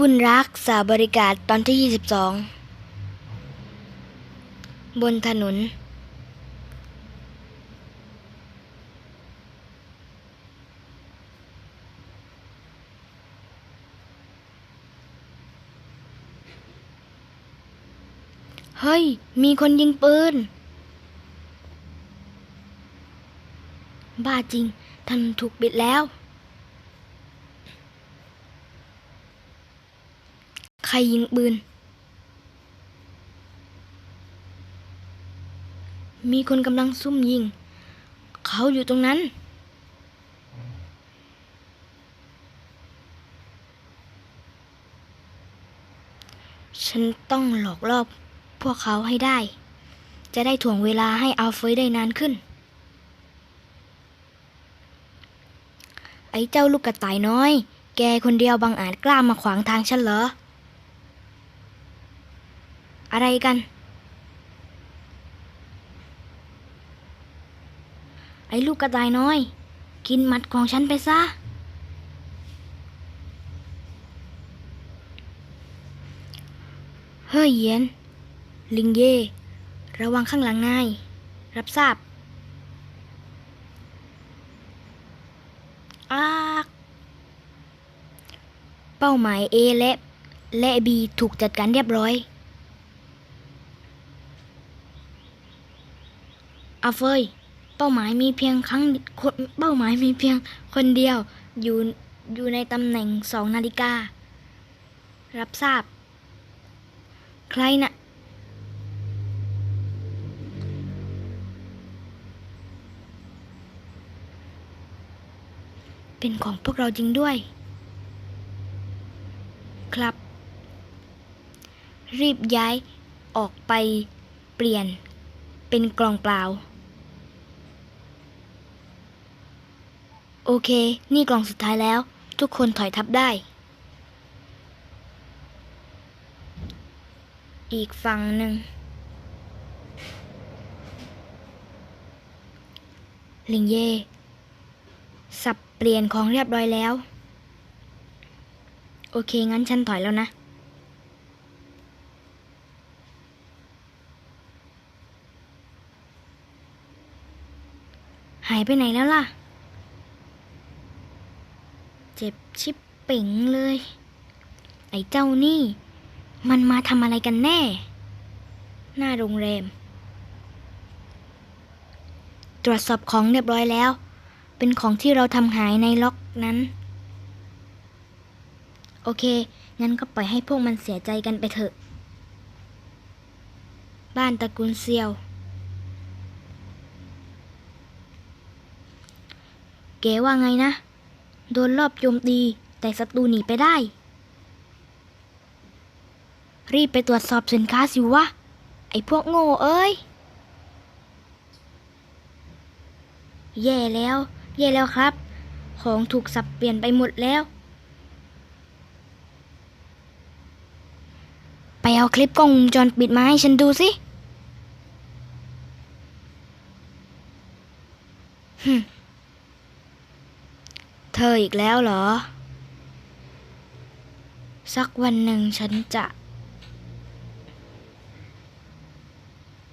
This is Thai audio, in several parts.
วุ่นรักษาบริการตอนที่ 22 บนถนน เฮ้ย มีคนยิงปืน บ้าจริง ถนนถูกปิดแล้ว ใครยิงปืน มีคนกำลังซุ่มยิง เขาอยู่ตรงนั้น ฉันต้องหลอกล่อพวกเขาให้ได้ จะได้ถ่วงเวลาให้อัลเฟยได้นานขึ้น ไอ้เจ้าลูกกระต่ายน้อย แกคนเดียวบังอาจกล้ามาขวางทางฉันเหรอ อะไรกัน ไอ้ลูกกระต่ายน้อย กินหมัดของฉันไปซะ เฮ้ยเยียนลิงเย่ ระวังข้างหลังนาย รับทราบอากเป้าหมาย A และและ B ถูกจัดการเรียบร้อย อาเฟย เป้าหมายมีเพียงครั้งคนเป้าหมายมีเพียงคนเดียวอยู่อยู่ในตำแหน่งสองนาฬิกา รับทราบ ใครนะ่ะเป็นของพวกเราจริงด้วย ครับ รีบย้ายออกไปเปลี่ยนเป็นกล่องเปล่า โอเค นี่กล่องสุดท้ายแล้ว ทุกคนถอยทับได้ อีกฝั่งหนึ่ง ลิงเย่ สับเปลี่ยนของเรียบร้อยแล้ว โอเค งั้นฉันถอยแล้วนะหายไปไหนแล้วล่ะ เจ็บชิบเป่งเลย ไอ้เจ้านี่ มันมาทำอะไรกันแน่ หน้าโรงแรม ตรวจสอบของเรียบร้อยแล้ว เป็นของที่เราทำหายในล็อกนั้น โอเค งั้นก็ปล่อยให้พวกมันเสียใจกันไปเถอะ บ้านตระกูลเซียวเก๋ว่าไงนะ โดนรอบโจมตี แต่ศัตรูหนีไปได้ รีบไปตรวจสอบสินค้าสิวะ ไอ้พวกโง่เอ้ย แย่แล้ว แย่แล้วครับ ของถูกสับเปลี่ยนไปหมดแล้ว ไปเอาคลิปกล้องวงจรปิดมาให้ฉันดูสิหึม เธออีกแล้วเหรอ สักวันหนึ่งฉันจะ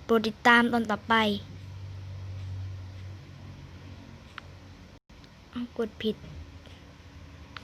โปรดติดตามตอนต่อไปอกดผิด